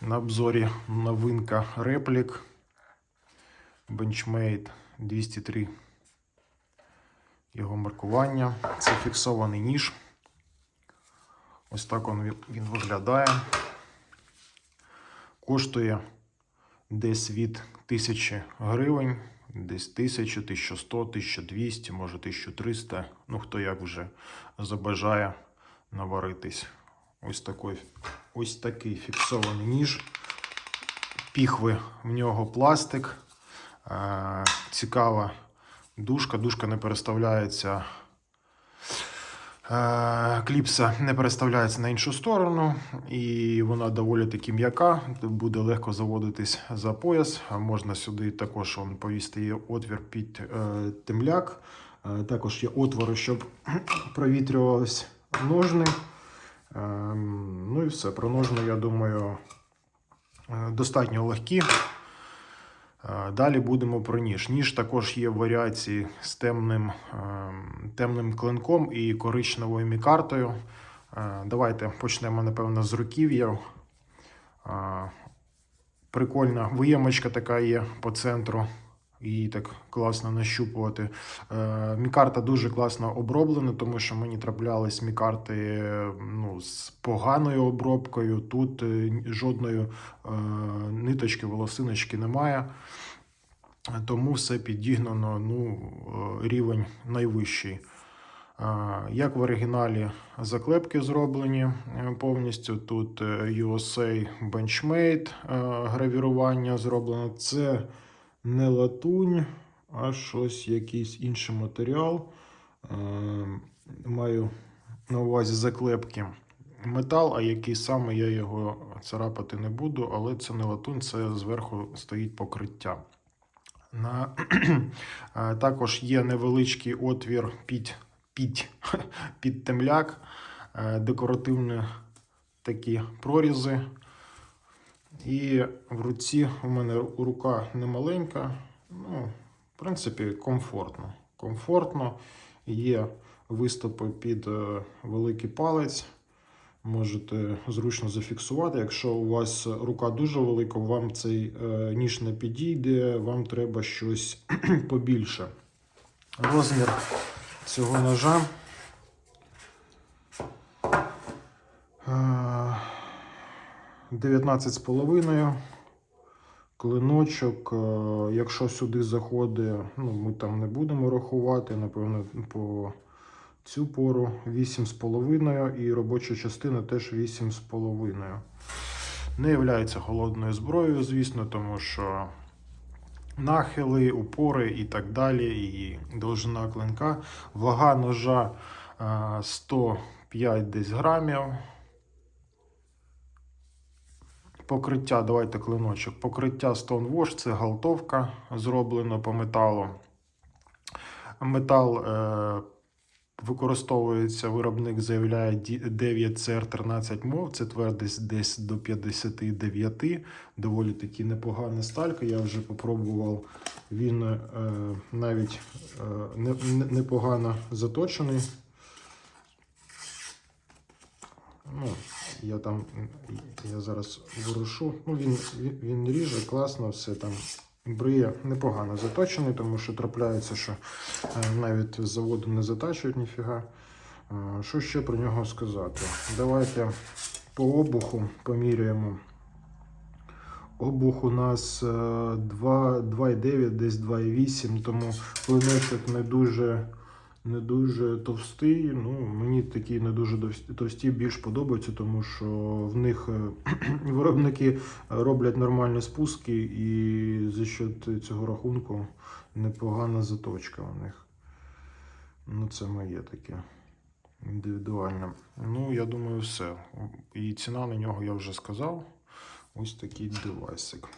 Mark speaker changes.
Speaker 1: На обзорі новинка реплік. Benchmade 203. Його маркування. Це фіксований ніж. Ось так він виглядає. Коштує десь від 1000 гривень, десь 1000, 1100, 1200, може 1300. Ну, хто як вже забажає наваритись. Ось такий, ось такий фіксований ніж. Піхви в нього пластик. Е, цікава дужка. Дужка не переставляється. Е, Кліпса не переставляється на іншу сторону, і вона доволі таки м'яка, буде легко заводитись за пояс. Можна сюди також повісти отвір під е, темляк. Також є отвори, щоб провітрювались ножни. Е, ну і все. Про ножни, я думаю, е, достатньо легкі. Е, Далі будемо про ніж. Ніж також є в варіації з темним, е, темним клинком і коричневою мікартою. Е, Давайте почнемо, напевно, з руків'я. Прикольна виємочка така є по центру. Її так класно нащупувати. Е, Мікарта дуже класно оброблена, тому що мені траплялись мікарти е, ну, з поганою обробкою. Тут е, жодної ниточки, волосиночки немає. Тому все підігнано ну, рівень найвищий. Як в оригіналі заклепки зроблені повністю. Тут USA Benchmade гравірування зроблено. Це не латунь, а щось, якийсь інший матеріал. Е, Маю на увазі заклепки метал, а який саме я його царапати не буду, але це не латунь, це зверху стоїть покриття. На... Також є невеличкий отвір під, під, під темляк, е, декоративні такі прорізи. І в руці у мене рука не маленька. Ну, в принципі, комфортно. Комфортно. Є виступи під е, великий палець. Можете зручно зафіксувати. Якщо у вас рука дуже велика, вам цей е, ніж не підійде, вам треба щось побільше. Розмір цього ножа. Е, 19,5. Клиночок, е, якщо сюди заходить, ну, ми там не будемо рахувати, напевно, по цю пору 8,5 і робоча частина теж 8,5. Не є холодною зброєю, звісно, тому що нахили, упори і так далі, і довжина клинка. Вага ножа е, 105 десь грамів. Покриття, давайте клиночок. Покриття Stonewash, це галтовка, зроблено по металу. Метал е, використовується, виробник заявляє 9CR13 мов, це твердість десь до 59. Доволі таки непогана сталька. Я вже попробував, він е, навіть е, не, не- непогано заточений. Ну, я там я зараз ворушу. Ну, він, він, він ріже класно, все там. Бриє непогано заточений, тому що трапляється, що е, навіть заводу не затачують ніфіга. Е, Що ще про нього сказати? Давайте по обуху поміряємо. Обух у нас е, 2 2,9, десь 2,8, тому клиночок не дуже, не дуже товстий. Ну, мені такі не дуже товсті- більш подобаються, тому що в них е, виробники роблять нормальні спуски, і за счет цього рахунку непогана заточка у них. Ну, це моє таке індивідуальне. Ну, я думаю, все. І ціна на нього я вже сказав. Ось такий девайсик.